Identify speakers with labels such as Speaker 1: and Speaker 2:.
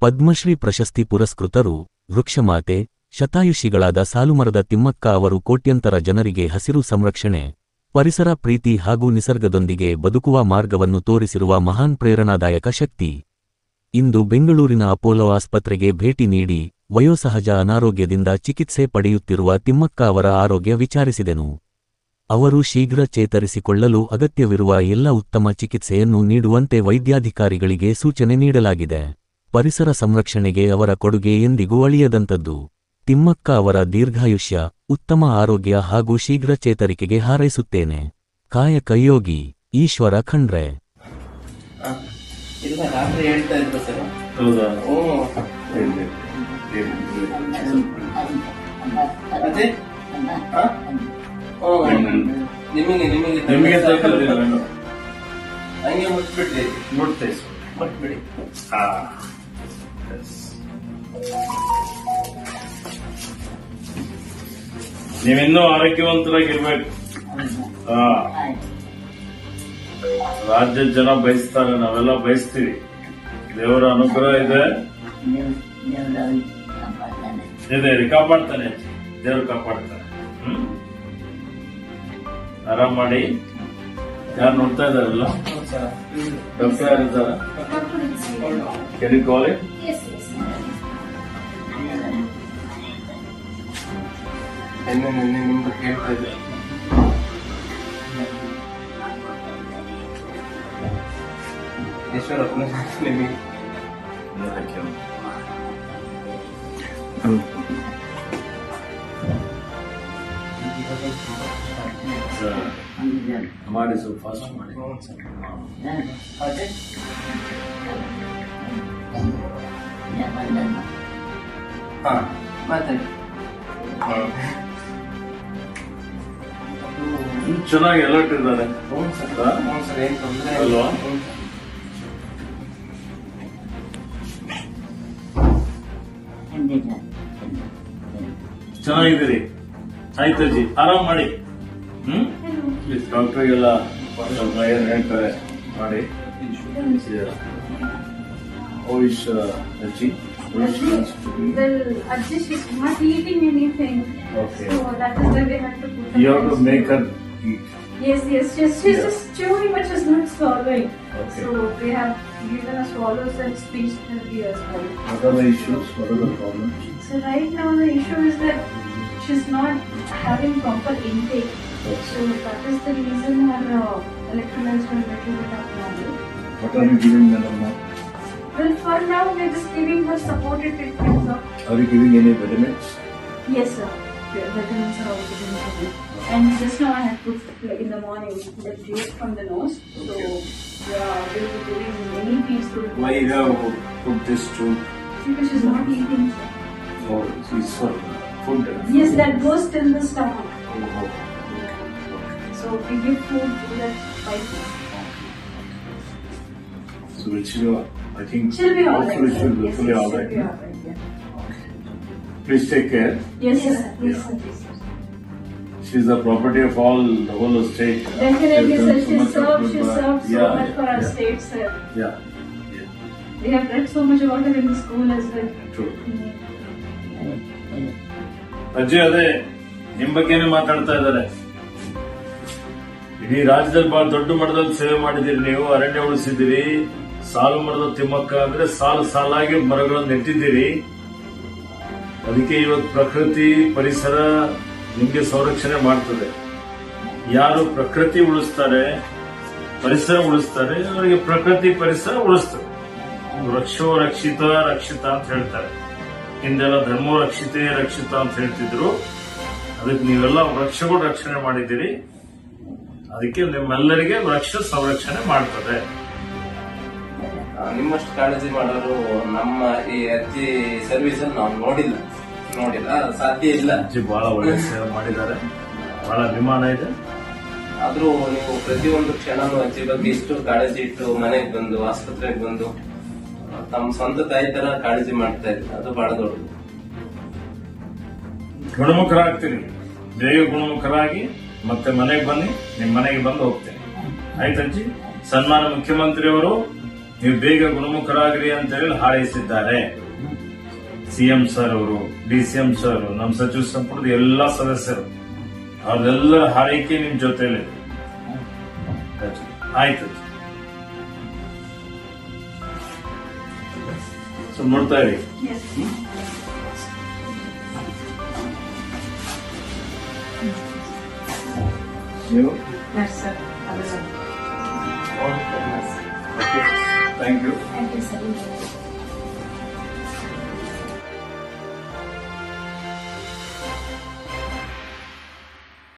Speaker 1: ಪದ್ಮಶ್ರೀ ಪ್ರಶಸ್ತಿ ಪುರಸ್ಕೃತರು ವೃಕ್ಷಮಾತೆ, ಶತಾಯುಷಿಗಳಾದ ಸಾಲುಮರದ ತಿಮ್ಮಕ್ಕ ಅವರು ಕೋಟ್ಯಂತರ ಜನರಿಗೆ ಹಸಿರು ಸಂರಕ್ಷಣೆ, ಪರಿಸರ ಪ್ರೀತಿ ಹಾಗೂ ನಿಸರ್ಗದೊಂದಿಗೆ ಬದುಕುವ ಮಾರ್ಗವನ್ನು ತೋರಿಸಿರುವ ಮಹಾನ್ ಪ್ರೇರಣಾದಾಯಕ ಶಕ್ತಿ. ಇಂದು ಬೆಂಗಳೂರಿನ ಅಪೋಲೋ ಆಸ್ಪತ್ರೆಗೆ ಭೇಟಿ ನೀಡಿ ವಯೋಸಹಜ ಅನಾರೋಗ್ಯದಿಂದ ಚಿಕಿತ್ಸೆ ಪಡೆಯುತ್ತಿರುವ ತಿಮ್ಮಕ್ಕ ಅವರ ಆರೋಗ್ಯ ವಿಚಾರಿಸಿದೆನು. ಅವರು ಶೀಘ್ರ ಚೇತರಿಸಿಕೊಳ್ಳಲು ಅಗತ್ಯವಿರುವ ಎಲ್ಲ ಉತ್ತಮ ಚಿಕಿತ್ಸೆಯನ್ನು ನೀಡುವಂತೆ ವೈದ್ಯಾಧಿಕಾರಿಗಳಿಗೆ ಸೂಚನೆ ನೀಡಲಾಗಿದೆ. ಪರಿಸರ ಸಂರಕ್ಷಣೆಗೆ ಅವರ ಕೊಡುಗೆ ಎಂದಿಗೂ ಅಳಿಯದಂಥದ್ದು. ತಿಮ್ಮಕ್ಕ ಅವರ ದೀರ್ಘಾಯುಷ್ಯ ಉತ್ತಮ ಆರೋಗ್ಯ ಹಾಗೂ ಶೀಘ್ರ ಚೇತರಿಕೆಗೆ ಹಾರೈಸುತ್ತೇನೆ. ಕಾಯಕ ಯೋಗಿ ಈಶ್ವರ ಖಂಡ್ರೆ.
Speaker 2: ಹಂಗೆ ಮುಟ್ಬಿಡ್ರಿ.
Speaker 3: ಮುಟ್ತೇವೆ
Speaker 2: ಮುಟ್ಬಿಡಿ.
Speaker 3: ಹಾ. ನೀವಿನ್ನೂ ಆರೋಗ್ಯವಂತರಾಗಿರ್ಬೇಕು. ರಾಜ್ಯದ ಜನ ಬಯಸ್ತಾರೆ, ನಾವೆಲ್ಲ ಬಯಸ್ತೀವಿ. ದೇವರ ಅನುಗ್ರಹ ಇದೆ. ಕಾಪಾಡ್ತಾನೆ. ದೇವರು ಕಾಪಾಡ್ತಾನೆ. ಆರಾಮ್ ಮಾಡಿ. ಯಾರು ನೋಡ್ತಾ ಇದಾರಲ್ಲ
Speaker 2: Ansara.
Speaker 3: Dr. Dr. Can you
Speaker 2: call it? Yes, yes. And then, and then, the hair present.
Speaker 3: ईश्वर अपने साथ ले भी रखे ಮಾಡಿ ಸ್ವಲ್ಪ ಫಾಸ್ಟ್ ಮಾಡಿ
Speaker 2: ಹಾ ಮಾತಾಡಿ
Speaker 3: ಚೆನ್ನಾಗಿ ಅಲರ್ಟ್ ಇದ್ದಾರೆ
Speaker 2: ಸರ್ ಏನು ತೊಂದರೆ
Speaker 3: ಅಲ್ವಾ? ಚೆನ್ನಾಗಿದ್ದೀರಿ ಆಯ್ತಜ್ಜಿ ಆರಾಮ್ ಮಾಡಿ ಹ್ಮ್ ಡಾಕ್ಟರ್ಗೆಲ್ಲ ಸ್ವಲ್ಪ ಏನ್ ಹೇಳ್ತಾರೆ ಮಾಡಿ ಓಯಿಶ್ ಅಜ್ಜಿ
Speaker 4: Well, Ajay, she's not eating anything.
Speaker 3: Okay.
Speaker 4: So that is why we had to put her
Speaker 3: you have to
Speaker 4: on
Speaker 3: make
Speaker 4: hospital.
Speaker 3: Her eat
Speaker 4: Yes, yes, she's, she's
Speaker 3: Yeah.
Speaker 4: just chewing but she's not swallowing.
Speaker 3: Okay.
Speaker 4: So we have given her swallows and speech therapy as well.
Speaker 3: What are the issues what are the problem
Speaker 4: So right now the issue is that she's not having proper intake. That is the reason. What
Speaker 3: are you giving madam now?
Speaker 4: Well, for now we are just giving her supportive treatment, sir.
Speaker 3: Are you giving any vitamins?
Speaker 4: Yes, sir. Vitamins are also being. And just now I had put like, in the morning the juice from the nose. Okay. So yeah, we will be giving many peaceful.
Speaker 3: Why you have put this to?
Speaker 4: Because she's not eating. Sir.
Speaker 3: Oh, she's for food.
Speaker 4: Yes, that goes till the stomach. Oh we give food to that pipe.
Speaker 3: So which you, I think,
Speaker 4: She'll be alright.
Speaker 3: hopefully
Speaker 4: sir.
Speaker 3: she'll be
Speaker 4: Yes,
Speaker 3: fully
Speaker 4: yes,
Speaker 3: alright.
Speaker 4: She'll be alright. Yeah.
Speaker 3: Please take care.
Speaker 4: Yes, sir. Yes, sir. Yes, sir.
Speaker 3: She's the property of all the whole state.
Speaker 4: Definitely,
Speaker 3: She's
Speaker 4: sir.
Speaker 3: done so
Speaker 4: She
Speaker 3: much of
Speaker 4: served,
Speaker 3: good
Speaker 4: she
Speaker 3: work.
Speaker 4: served so
Speaker 3: Yeah,
Speaker 4: much for our
Speaker 3: yeah,
Speaker 4: state, sir.
Speaker 3: Yeah, yeah,
Speaker 4: We have read so much about her in the school as well.
Speaker 3: true. ಅಜ್ಜಿ ಅದೇ ನಿಮ್ ಬಗ್ಗೆನೇ ಮಾತಾಡ್ತಾ ಇದ್ದಾರೆ ಇಡೀ ರಾಜ್ಯದಲ್ಲಿ ಬಹಳ ದೊಡ್ಡ ಮಟ್ಟದಲ್ಲಿ ಸೇವೆ ಮಾಡಿದಿರಿ ನೀವು, ಅರಣ್ಯ ಉಳಿಸಿದಿರಿ ಸಾಲು ಮರದ ತಿಮ್ಮಕ್ಕ ಅಂದ್ರೆ ಸಾಲು ಸಾಲಾಗಿ ಮರಗಳನ್ನು ನೆಟ್ಟಿದ್ದೀರಿ. ಅದಕ್ಕೆ ಇವತ್ತು ಪ್ರಕೃತಿ ಪರಿಸರ ನಿಮಗೆ ಸಂರಕ್ಷಣೆ ಮಾಡ್ತದೆ. ಯಾರು ಪ್ರಕೃತಿ ಉಳಿಸ್ತಾರೆ, ಪರಿಸರ ಉಳಿಸ್ತಾರೆ, ಅವರಿಗೆ ಪ್ರಕೃತಿ ಪರಿಸರ ಉಳಿಸ್ತದೆ. ವೃಕ್ಷೋ ರಕ್ಷಿತ ರಕ್ಷಿತ ಅಂತ ಹೇಳ್ತಾರೆ. ಹಿಂದೆಲ್ಲ ಧರ್ಮೋ ರಕ್ಷಿತೆ ರಕ್ಷಿತ ಅಂತ ಹೇಳ್ತಿದ್ರು. ಅದಕ್ಕೆ ನೀವೆಲ್ಲ ವೃಕ್ಷಗಳು ರಕ್ಷಣೆ ಮಾಡಿದ್ದೀರಿ. ಅದಕ್ಕೆ ನಿಮ್ಮೆಲ್ಲರಿಗೆ ವೃಕ್ಷ ಸಂರಕ್ಷಣೆ ಮಾಡ್ತದೆ.
Speaker 2: ನಿಮ್ಮಷ್ಟು ಕಾಳಜಿ ಮಾಡೋರು ನಮ್ಮ ಈ ಅಜ್ಜಿ ಸರ್ವಿಸ್ ನಾವು ನೋಡಿಲ್ಲ. ನೋಡಿಲ್ಲ ಸಾಧ್ಯ ಇಲ್ಲ.
Speaker 3: ಅಜ್ಜಿ ಬಹಳ ಒಳ್ಳೆ ಸೇವೆ ಮಾಡಿದ್ದಾರೆ. ಬಹಳ ಅಭಿಮಾನ ಇದೆ.
Speaker 2: ಆದ್ರೂ ನೀವು ಪ್ರತಿಯೊಂದು ಕ್ಷಣನೂ ಅಜ್ಜಿ ಬಗ್ಗೆ ಇಷ್ಟು ಕಾಳಜಿ ಇಟ್ಟು ಮನೆಗೆ ಬಂದು ಆಸ್ಪತ್ರೆಗೆ ಬಂದು ತಮ್ಮ ಸ್ವಂತ ತಾಯಿ ತರ ಕಾಳಜಿ ಮಾಡ್ತಾ ಇದ್ರು ಅದು ಬಹಳ ದೊಡ್ಡದು.
Speaker 3: ಗುಣಮುಖರಾಗ್ತೀನಿ ಬೇಗ ಗುಣಮುಖರಾಗಿ ಮತ್ತೆ ಮನೆಗೆ ಬನ್ನಿ, ನಿಮ್ ಮನೆಗೆ ಬಂದು ಹೋಗ್ತೇನೆ. ಆಯ್ತಜ್ಜಿ ಸನ್ಮಾನ ಮುಖ್ಯಮಂತ್ರಿಯವರು, ನೀವು ಬೇಗ ಗುಣಮುಖರಾಗ್ರಿ ಅಂತ ಹೇಳಿ ಹಾರೈಸಿದ್ದಾರೆ. ಸಿಎಂ ಸರ್ ಅವರು, ಡಿ ಸಿಎಂ ಸರ್, ನಮ್ಮ ಸಚಿವ ಸಂಪುಟದ ಎಲ್ಲಾ ಸದಸ್ಯರು ಅವ್ರದೆಲ್ಲರ ಹಾರೈಕೆ ನಿಮ್ ಜೊತೆಲಿ ಆಯ್ತು ಸೊ ನೋಡ್ತಾ ಇರಿ.
Speaker 4: Yes.
Speaker 3: ನೀವು
Speaker 4: Yes, sir. Other side.
Speaker 3: Thank you
Speaker 4: Thank you, sir.